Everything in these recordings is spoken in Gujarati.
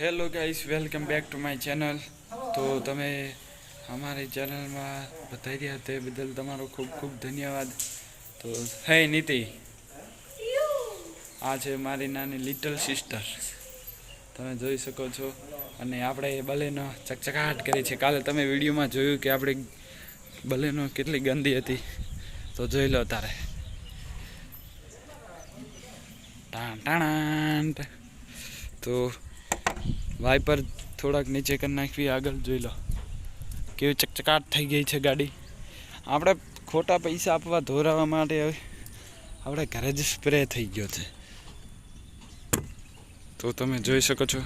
Hello guys welcome back to my channel તો તમે અમારી ચેનલમાં બતાવી રહ્યા તે બદલ તમારો ખૂબ ખૂબ ધન્યવાદ. તો હે નીતિ. આ છે મારી નાની લિટલ સિસ્ટર તમે જોઈ શકો છો. અને આપણે બલેનો ચકચકાટ કરી છે. કાલે તમે વિડીયોમાં જોયું કે આપણે બલેનો કેટલી ગંદી હતી. તો જોઈ લો તારે. ટાણ ટાણાન તો વાઇપર થોડાક નીચે કરી નાખવી, આગળ જોઈ લો. કેવી ચકચકાટ થઈ ગઈ છે ગાડી. આપણે ખોટા પૈસા આપવા ધોરાવા માટે આપણે ઘરે જ સ્પ્રે થઈ ગયો છે. તો તમે જોઈ શકો છો.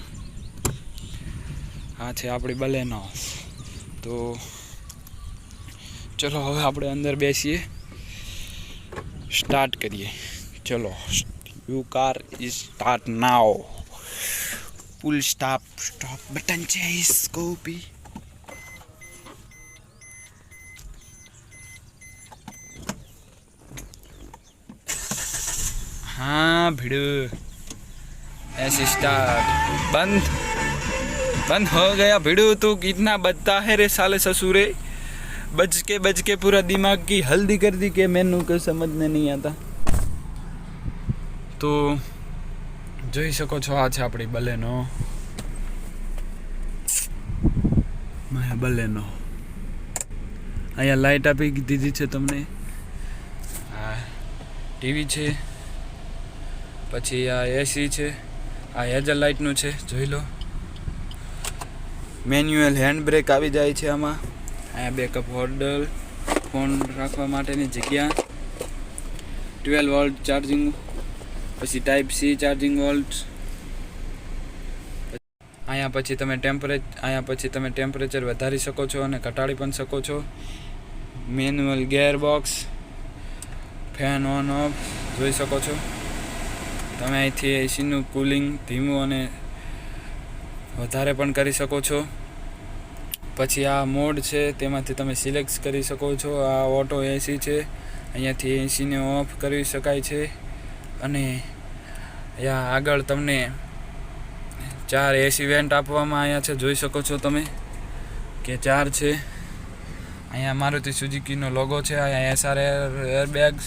આ છે આપણી બલેનો. તો ચલો હવે આપણે અંદર બેસીએ. સ્ટાર્ટ કરીએ. ચલો you car is start now full stop stop button chase copy हाँ भिड़ो। ऐसे स्टार्ट बंद। बंद हो गया भिड़ो, तू कितना बचता है रे साले ससुरे। बज के बच के पूरा दिमाग की हल्दी कर दी के मैनू को समझ में नहीं आता। तो જોઈ શકો છો, આ છે આપણી બલેનો. બલેનો. અહીંયા લાઈટ આપી દીધી છે તમને. આ ટીવી છે, પછી આ એસી છે, આ હેઝલ લાઇટનું છે, જોઈ લો. મેન્યુઅલ હેન્ડ બ્રેક આવી જાય છે આમાં. અહીંયા બેકઅપ હોલ્ડર ફોન રાખવા માટેની જગ્યા. ટ્વેલ્વ વોલ્ટ ચાર્જિંગ પછી ટાઈપ સી ચાર્જિંગ વોલ્ટ અહીંયા પછી તમે ટેમ્પરેચ અહીંયા પછી તમે ટેમ્પરેચર વધારી શકો છો અને ઘટાડી પણ શકો છો. Manual gear box fan on off જોઈ શકો છો. તમે અહીંથી એસીનું કુલિંગ ધીમું અને વધારે પણ કરી શકો છો. પછી આ મોડ છે, તેમાંથી તમે સિલેક્ટ કરી શકો છો. આ ઓટો એસી છે. અહીંયાથી એસીને ઓફ કરી શકાય છે. અને અહીંયા આગળ તમને ચાર એસી વેન્ટ આપવામાં આવ્યા છે. જોઈ શકો છો તમે કે ચાર છે. અહીંયા મારુતિ સુઝુકીનો લોગો છે. અહીંયા એસઆર એરબેગ્સ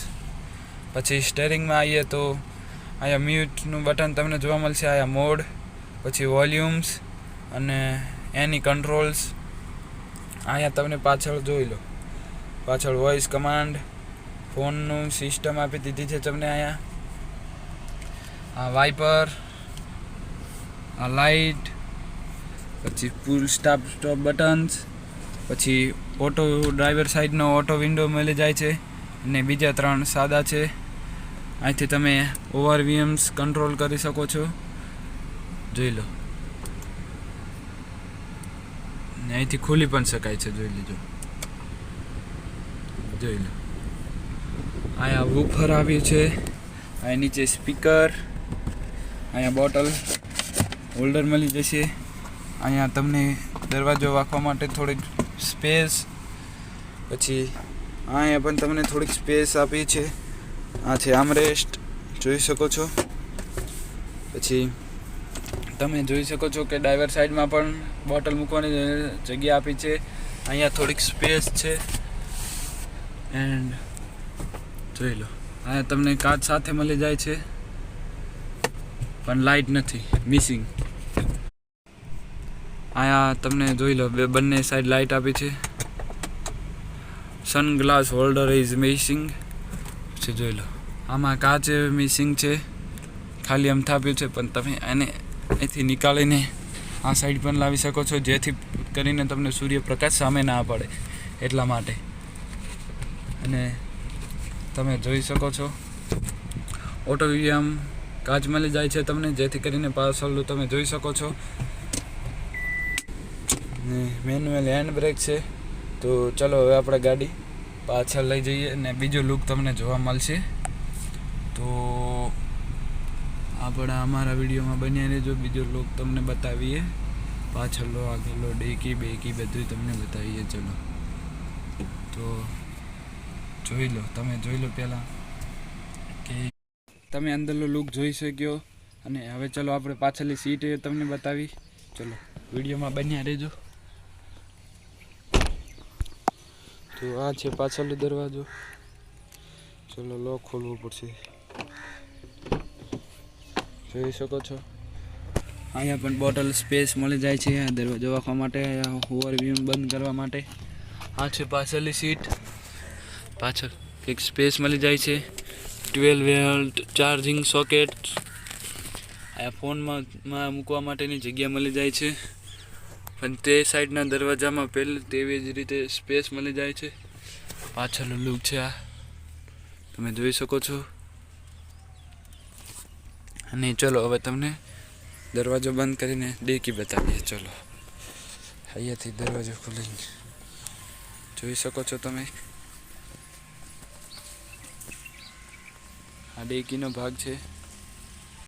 પછી સ્ટેરિંગમાં આવીએ તો અહીંયા મ્યુટનું બટન તમને જોવા મળશે. અહીંયા મોડ પછી વોલ્યુમ્સ અને એની કંટ્રોલ્સ અહીંયા તમને પાછળ જોઈ લો. પાછળ વોઇસ કમાન્ડ ફોનનું સિસ્ટમ આપી દીધી છે તમને અહીંયા. આ વાઇપર આ લાઇટ પછી ફૂલ સ્ટાપ સ્ટોપ બટન્સ પછી ઓટો ડ્રાઈવર સાઈડનો ઓટો વિન્ડો મળી જાય છે અને બીજા ત્રણ સાદા છે. અહીંથી તમે ઓવરવીએમ્સ કંટ્રોલ કરી શકો છો. જોઈ લો. ને અહીંથી ખોલી પણ શકાય છે, જોઈ લેજો જોઈ લો. અહીંયા વૂફર આવ્યું છે. અહીં નીચે સ્પીકર અહીંયા બોટલ હોલ્ડર મળી જશે. અહીંયા તમને દરવાજો વાંખવા માટે થોડીક સ્પેસ, પછી અહીંયા પણ તમને થોડીક સ્પેસ આપી છે આ છે આમરેસ્ટ, જોઈ શકો છો. પછી તમે જોઈ શકો છો કે ડ્રાઈવર સાઈડમાં પણ બોટલ મૂકવાની જગ્યા આપી છે. અહીંયા થોડીક સ્પેસ છે. એન્ડ જોઈ લો. અહીંયા તમને કાચ સાથે મળી જાય છે. પણ લાઇટ નથી. મિસિંગ અહીંયા તમને જોઈ લો, બે બંને સાઈડ લાઇટ આપી છે. સનગ્લાસ હોલ્ડર ઇઝ મિસિંગ છે જોઈ લો. આમાં કાચ મિસિંગ છે. ખાલી એમ થાપ્યું છે, પણ તમે એને અહીંથી નીકાળીને આ સાઈડ પણ લાવી શકો છો, જેથી કરીને તમને સૂર્યપ્રકાશ સામે ના પડે એટલા માટે. અને તમે જોઈ શકો છો. ઓટો વીએમ કાચ મળી જાય છે તમને, જેથી કરીને પાછળનું તમે જોઈ શકો છો. મેન્યુઅલ હેન્ડ બ્રેક છે. તો ચલો હવે આપણે ગાડી પાછળ લઈ જઈએ અને બીજો લુક તમને જોવા મળશે. તો આપણા અમારા વિડીયોમાં બન્યા રહેજો. બીજો લુક તમને બતાવીએ. પાછળનો આગળનો ડેકી બેકી બધું તમને બતાવીએ. ચલો. તો જોઈ લો, તમે જોઈ લો પહેલાં. તમે અંદરનો લુક જોઈ શક્યો. અને હવે ચલો આપણે પાછળની સીટ તમને બતાવી. ચલો, વિડીયોમાં બન્યા રહેજો. તો આ છે પાછળનો દરવાજો. ચલો લોક ખોલવું પડશે. જોઈ શકો છો? અહીંયા પણ બોટલ સ્પેસ મળી જાય છે. દરવાજો રાખવા માટે ઓવરવ્યૂ બંધ કરવા માટે. આ છે પાછળની સીટ પાછળ કંઈક સ્પેસ મળી જાય છે. Twelve volt, charging socket. આ ફોનમાં મૂકવા માટેની જગ્યા મળી જાય છે. પણ તે સાઈડના દરવાજામાં પહેલું તેવી જ રીતે સ્પેસ મળી જાય છે. પાછળનો લુક છે આ. તમે જોઈ શકો છો. અને ચલો, હવે તમને દરવાજો બંધ કરીને ડેકી બતાવીએ. ચલો. અહીંયાથી દરવાજો ખોલીને. જોઈ શકો છો તમે? આ ડેકીનો ભાગ છે.